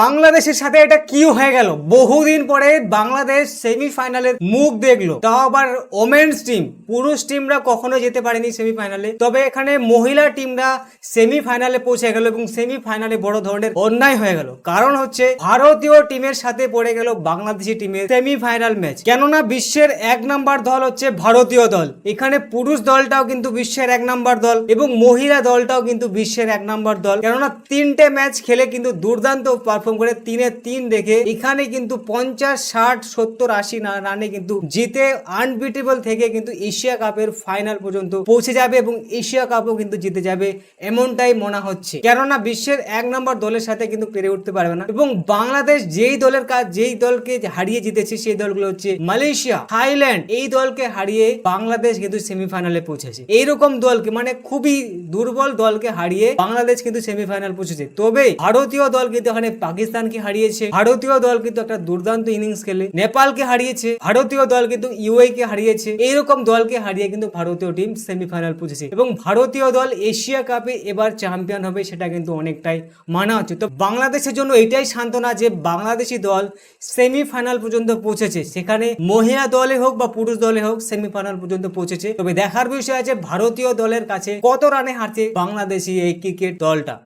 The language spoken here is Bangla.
বাংলাদেশের সাথে এটা কি হয়ে গেল। বহুদিন পরে বাংলাদেশ সেমিফাইনালের মুখ দেখল। তাও আবার ওমেন্স টিম পুরুষ টিমরা কখনো যেতে পারেনি সেমিফাইনালে। তবে এখানে মহিলা টিমরা সেমিফাইনালে পৌঁছে গেল এবং সেমিফাইনালে বড় ধরনের অন্যায় হয়ে গেল। কারণ হচ্ছে ভারতীয় টিমের সাথে পড়ে গেল বাংলাদেশি টিমের সেমিফাইনাল ম্যাচ কেননা বিশ্বের এক নাম্বার দল হচ্ছে ভারতীয় দল। এখানে পুরুষ দলটাও কিন্তু বিশ্বের এক নাম্বার দল এবং মহিলা দলটাও কিন্তু বিশ্বের এক নাম্বার দল। কেননা তিনটে ম্যাচ খেলে কিন্তু দুর্দান্ত পারফর্ম করে তিনে তিন রেখে এখানে কিন্তু পঞ্চাশ, ষাট, সত্তর, আশি রানে কিন্তু জিতে আনবিটেবল থেকে কিন্তু এশিয়া কাপের ফাইনাল পর্যন্ত পৌঁছে যাবে এবং এশিয়া কাপও কিন্তু জিতে যাবে এমনটাই মনে হচ্ছে। কেননা বিশ্বের এক নম্বর দলের সাথে কিন্তু পেরে উঠতে পারবে না। এবং বাংলাদেশ যেই দলের কাজ, যেই দলকে হারিয়ে জিতেছে সেই দলগুলো হচ্ছে মালয়েশিয়া, থাইল্যান্ড। এই দলকে হারিয়ে বাংলাদেশ কিন্তু সেমিফাইনালে পৌঁছেছে। এইরকম দলকে মানে খুবই দুর্বল দলকে হারিয়ে বাংলাদেশ কিন্তু সেমিফাইনাল পৌঁছেছে। তবে ভারতীয় দল কিন্তু এখানে পাকিস্তানকে হারিয়েছে, ভারতীয় দল কিন্তু একটা দুর্দান্ত ইনিংস খেলে, নেপালকে হারিয়েছে, ভারতীয় দল কিন্তু ইউএ কে হারিয়েছে, এইরকম দলকে হারিয়ে কিন্তু ভারতীয় টিম সেমিফাইনাল পৌঁছেছে এবং ভারতীয় দল এশিয়া কাপে এবার চ্যাম্পিয়ন হবে সেটা কিন্তু অনেকটাই মানা হচ্ছে। তো বাংলাদেশের জন্য এটাই সান্ত্বনা যে বাংলাদেশি দল সেমিফাইনাল পর্যন্ত পৌঁছেছে। সেখানে মহিলা দলে হোক বা পুরুষ দলে হোক সেমিফাইনাল পর্যন্ত পৌঁছেছে। তবে দেখার বিষয় আছে ভারতীয় দলের কাছে কত রানে হারছে বাংলাদেশি এই ক্রিকেট দলটা।